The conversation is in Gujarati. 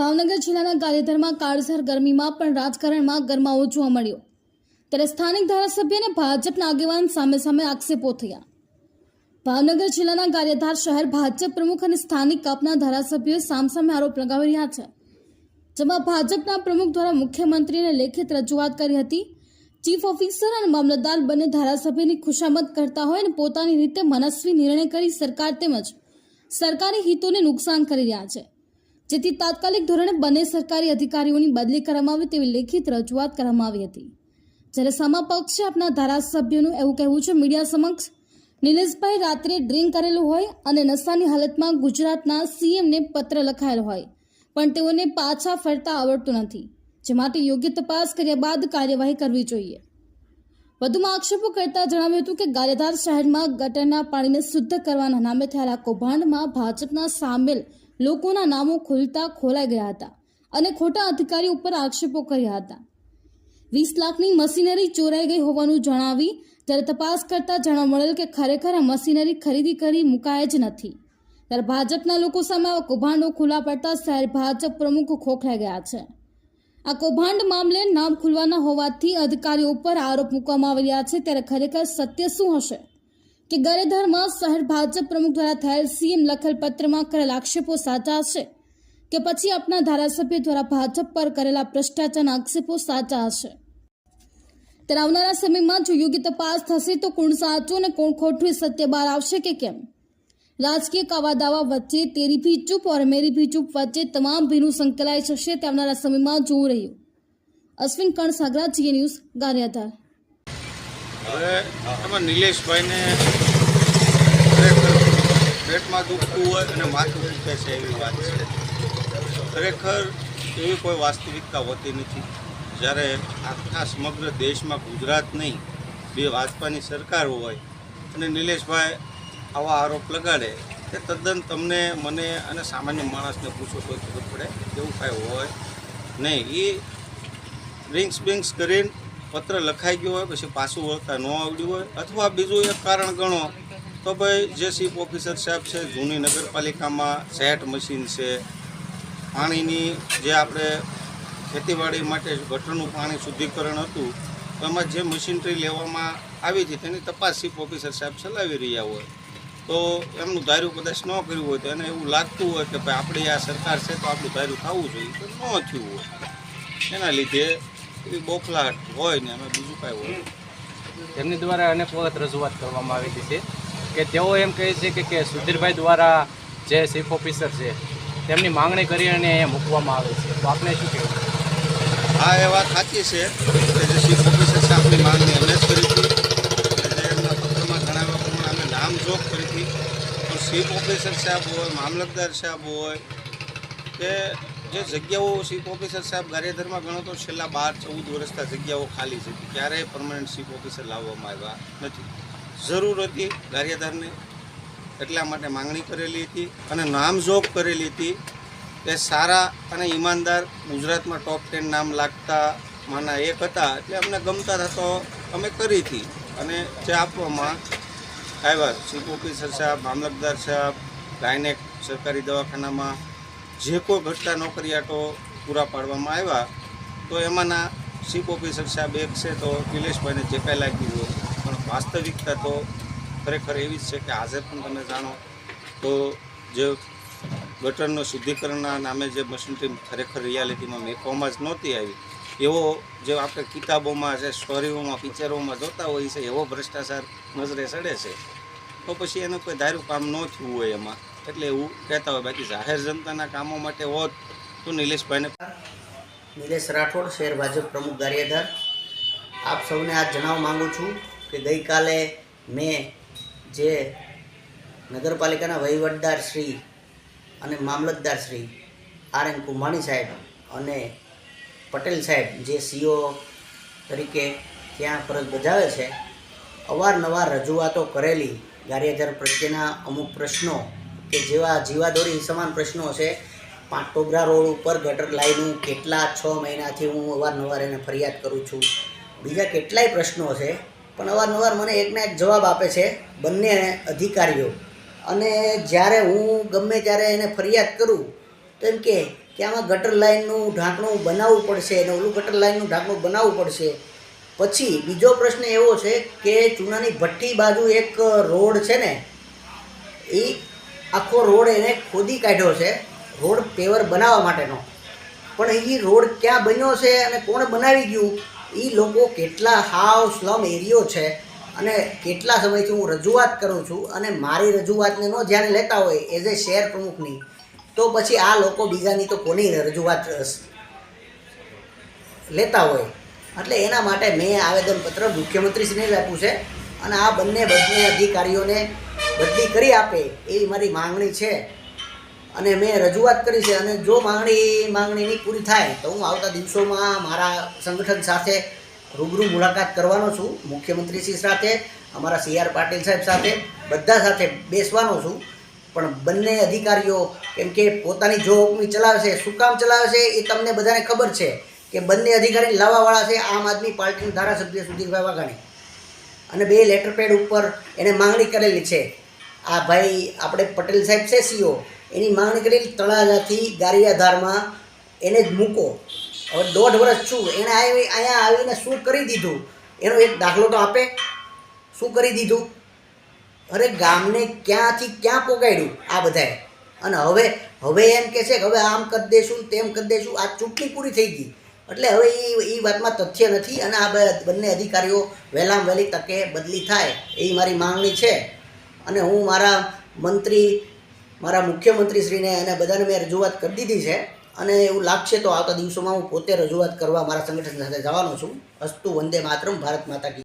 ભાવનગર જિલ્લાના ગાંધીધરમાં કાળઝર ગરમીમાં પણ રાજકારણમાં ગરમાવો જોવા મળ્યો. ત્યારે સ્થાનિક ધારાસભ્ય અને ભાજપના આગેવાન સામે સામે આક્ષેપો થયા. ભાવનગર જિલ્લાના કાર્યધાર શહેર ભાજપ પ્રમુખ અને સ્થાનિક કાપના ધારાસભ્યોએ સામસામે આરોપ લગાવી રહ્યા છે, જેમાં ભાજપના પ્રમુખ દ્વારા મુખ્યમંત્રીને લેખિત રજૂઆત કરી હતી. ચીફ ઓફિસર અને મામલતદાર બંને ધારાસભ્યની ખુશામત કરતા હોય અને પોતાની રીતે મનસ્વી નિર્ણય કરી સરકાર તેમજ સરકારી હિતોને નુકસાન કરી રહ્યા છે. જેથી તાત્કાલિક ધોરણે બંને સરકારી અધિકારીઓની બદલી કરવામાં આવે તેવી લેખિત રજૂઆત કરવામાં આવી હતી. જ્યારે સમા પક્ષે આપના ધારાસભ્યોનું એવું કહેવું છે, મીડિયા સમક્ષ નિલેશભાઈ રાત્રે ડ્રિંક કરેલું હોય અને નશાની હાલતમાં ગુજરાતના સીએમને પત્ર લખાયેલો હોય, પણ તેઓને પાછા ફરતા આવડતું નથી. જે માટે યોગ્ય તપાસ કર્યા બાદ કાર્યવાહી કરવી જોઈએ. વધુમાં આક્ષેપો કરતા જણાવ્યું હતું કે, ગારેધાર શહેરમાં ગટરના પાણીને શુદ્ધ કરવાના નામે થયેલા કૌભાંડમાં ભાજપના સામેલ લોકોના નામો ખુલતા ખોલાઈ ગયા હતા અને ખોટા અધિકારીઓ ઉપર આક્ષેપો કર્યા હતા. વીસ લાખની મશીનરી ચોરાઈ ગઈ હોવાનું જણાવી ત્યારે તપાસ કરતા જાણવા મળેલ કે ખરેખર આ મશીનરી ખરીદી કરી મુકાય જ નથી. ત્યારે ભાજપના લોકો સામે આવા કૌભાંડો ખુલ્લા પડતા શહેર ભાજપ પ્રમુખ ખોખરાઈ ગયા છે. આ કૌભાંડ મામલે નામ ખુલવાના હોવાથી અધિકારીઓ ઉપર આરોપ મૂકવામાં આવી રહ્યા છે. ત્યારે ખરેખર સત્ય શું હશે? કે ગરેધરમાં શહેર ભાજપ પ્રમુખ દ્વારા થયેલ સીએમ લખેલ પત્રમાં કરેલા આક્ષેપો સાચા હશે કે પછી આપના ધારાસભ્ય દ્વારા ભાજપ પર કરેલા ભ્રષ્ટાચારના આક્ષેપો સાચા હશે? ત્યારે આવનારા સમયમાં જો યોગ્ય તપાસ થશે તો કોણ સાચું અને કોણ ખોટું સત્ય બહાર આવશે કે કેમ? રાજકીય કાવા દાવા વચ્ચે તેરી ભી ચૂપ ઓર મેરી ભી ચૂપ વચ્ચે તમામ ભીનું સંકળાઈ જશે તે આવનારા સમયમાં જોવું રહ્યું. અશ્વિન કણ સાગરા જીએ ન્યૂઝ ગારિયાધાર હવે નિલેશભાઈને પેટમાં દુખતું હોય અને માથું દુખે છે એવી વાત છે. ખરેખર એવી કોઈ વાસ્તવિકતા હોતી નથી. જ્યારે આખા સમગ્ર દેશમાં ગુજરાત નહીં, બે ભાજપાની સરકાર હોય અને નિલેશભાઈ આવા આરોપ લગાડે, તે તદ્દન તમને મને અને સામાન્ય માણસને પૂછો તો ખબર પડે એવું કાંઈ હોય નહીં. એ ડ્રિંક્સ બિંક્સ કરીને પત્ર લખાઈ ગયો હોય, પછી પાછું વળતા ન આવડ્યું હોય, અથવા બીજું એક કારણ ગણો તો ભાઈ, જે ચીફ ઓફિસર સાહેબ છે જૂની નગરપાલિકામાં સેટ મશીન છે. પાણીની જે આપણે ખેતીવાડી માટે ગટરનું પાણી શુદ્ધિકરણ હતું, તો એમાં જે મશીનરી લેવામાં આવી હતી, તેની તપાસ ચીફ ઓફિસર સાહેબ ચલાવી રહ્યા હોય. તો એમનું ધાર્યું કદાચ ન કર્યું હોય, તો એને એવું લાગતું હોય કે ભાઈ, આપણી આ સરકાર છે, તો આપણું ધાર્યું થવું જોઈએ. તો ન થયું હોય. એના લીધે એ બોખલાટ હોય ને એમાં બીજું કાંઈ હોય. તેમની દ્વારા અનેક વખત રજૂઆત કરવામાં આવેલી છે. કે તેઓ એમ કહે છે કે કે સુધીરભાઈ દ્વારા જે ચીફ ઓફિસર છે, તેમની માંગણી કરી અને અહીંયા મૂકવામાં આવે છે. તો આપને શું કહેવું? હા, એ વાત સાચી છે કે જે ચીફ ઓફિસર સાહેબની માંગણી અમે જ કરી હતી. જે એમના પત્રમાં જણાવ્યા પ્રમાણે અમે નામજોગ કરી હતી. પણ ચીફ ઓફિસર સાહેબ હોય, મામલતદાર સાહેબ હોય, કે જે જગ્યાઓ ચીફ ઓફિસર સાહેબ ગારિયાધરમાં ગણો તો છેલ્લા બાર, ચૌદ વર્ષના જગ્યાઓ ખાલી છે. ક્યારેય પરમાનન્ટ ચીફ ઓફિસર લાવવામાં આવ્યા નથી. જરૂર હતી દારિયાદારને એટલા માટે માંગણી કરેલી હતી અને નામજોગ કરેલી હતી કે સારા અને ઈમાનદાર ગુજરાતમાં ટોપ ટેન નામ લાગતા માના એક હતા. એટલે અમને ગમતા હતા તો અમે કરી હતી. અને જે આપવામાં આવ્યા ચીફ ઓફિસર સાહેબ, મામલતદાર સાહેબ ગાયનેક સરકારી દવાખાનામાં જે કોઈ ઘટતા નોકરિયાતો પૂરા પાડવામાં આવ્યા, તો એમાંના ચીફ ઓફિસર સાહેબ એક છે તો નિલેશભાઈને જે કાંઈ લાગ્યું પણ વાસ્તવિકતા તો ખરેખર એવી જ છે કે આજે પણ તમે જાણો તો જે ગટરનો શુદ્ધિકરણના નામે જે મશીનરી ખરેખર રિયાલિટીમાં મેકવામાં જ નહોતી આવી. એવો જે આપણે કિતાબોમાં જે સ્ટોરીઓમાં, પિક્ચરોમાં જોતા હોય છે, એવો ભ્રષ્ટાચાર નજરે ચડે છે. તો પછી એનું કોઈ ધાર્યું કામ ન થયું હોય એમાં. એટલે એવું કહેતા હોય બાકી જાહેર જનતાના કામો માટે હોત તો નિલેશભાઈને નિલેશ રાઠોડ શહેર ભાજપ પ્રમુખ ગારિયાધાર આપ સૌને આજ જણાવવા માગું છું કે ગઈકાલે મેં જે નગરપાલિકાના વહીવટદાર શ્રી અને મામલતદાર શ્રી આર એન કુંભાણી સાહેબ અને પટેલ સાહેબ, જે સીઓ તરીકે ત્યાં ફરજ બજાવે છે, અવારનવાર રજૂઆતો કરેલી ગારિયાધાર પ્રત્યેના અમુક પ્રશ્નો કે જેવા જીવાદોરી સમાન પ્રશ્નો છે, પાંટોગરા રોડ ઉપર ગટર લાઈનું કેટલા છ મહિનાથી હું અવારનવાર એને ફરિયાદ કરું છું. બીજા કેટલાય પ્રશ્નો છે પણ અવારનવાર મને એકના એક જવાબ આપે છે બંને અધિકારીઓ. અને જ્યારે હું ગમે ત્યારે એને ફરિયાદ કરું, તો એમ કે કે આમાં ગટર લાઇનનું ઢાંકણું બનાવવું પડશે અને ઓલું ગટર લાઇનનું ઢાંકણું બનાવવું પડશે. પછી બીજો પ્રશ્ન એવો છે કે ચૂનાની ભઠ્ઠી બાજુ એક રોડ છે ને, એ આખો રોડ એને ખોદી કાઢ્યો છે, રોડ પેવર બનાવવા માટેનો. પણ એ રોડ ક્યાં બન્યો છે અને કોણ બનાવી ગયું? એ લોકો કેટલા હાવ સ્લમ એરિયો છે અને કેટલા સમયથી હું રજૂઆત કરું છું અને મારી રજૂઆતને ન ધ્યાને લેતા હોય એઝ એ શહેર પ્રમુખની, તો પછી આ લોકો બીજાની તો કોની રજૂઆત લેતા હોય? એટલે એના માટે મેં આવેદનપત્ર મુખ્યમંત્રીશ્રીને જ આપ્યું છે અને આ બંને બંને અધિકારીઓને બદલી કરી આપે એવી મારી માંગણી છે. અને મેં રજૂઆત કરી છે અને જો માંગણી, માંગણીની પૂરી થાય તો હું આવતા દિવસોમાં મારા સંગઠન સાથે રૂબરૂ મુલાકાત કરવાનો છું. મુખ્યમંત્રીશ્રી સાથે, અમારા સી આર પાટીલ સાહેબ સાથે, બધા સાથે બેસવાનો છું. પણ બંને અધિકારીઓ કેમ કે પોતાની જો ચલાવશે, શું કામ ચલાવે છે એ તમને બધાને ખબર છે કે બંને અધિકારી લાવવાવાળા છે આમ આદમી પાર્ટીના ધારાસભ્ય સુધીરભાઈ વાઘાણી. અને બે લેટર પેડ ઉપર એને માંગણી કરેલી છે. આ ભાઈ, આપણે પટેલ સાહેબ છે સીઓ એની માંગણી કરેલી તળાજાથી ગારિયાધારમાં એને જ મૂકો. હવે દોઢ વર્ષ છું. એણે આવી અહીંયા આવીને શું કરી દીધું? એનો એક દાખલો તો આપે. શું કરી દીધું? અરે ગામને ક્યાંથી ક્યાં પોગાડ્યું આ બધાએ? અને હવે હવે એમ કે છે કે હવે આમ કરી દેશું તેમ કરી દેશું. આ ચૂંટણી પૂરી થઈ ગઈ. એટલે હવે એ એ વાતમાં તથ્ય નથી અને આ બંને અધિકારીઓ વહેલામાં વહેલી તકે બદલી થાય. એવી મારી માંગણી છે. અને હું મારા મંત્રી મારા મુખ્યમંત્રીશ્રીને અને બધાને મેં રજૂઆત કરી દીધી છે અને એવું લાગશે તો આવતા દિવસોમાં હું પોતે રજૂઆત કરવા મારા સંગઠન સાથે જવાનો છું. અસ્તુ વંદે માતરમ, ભારત માતા કી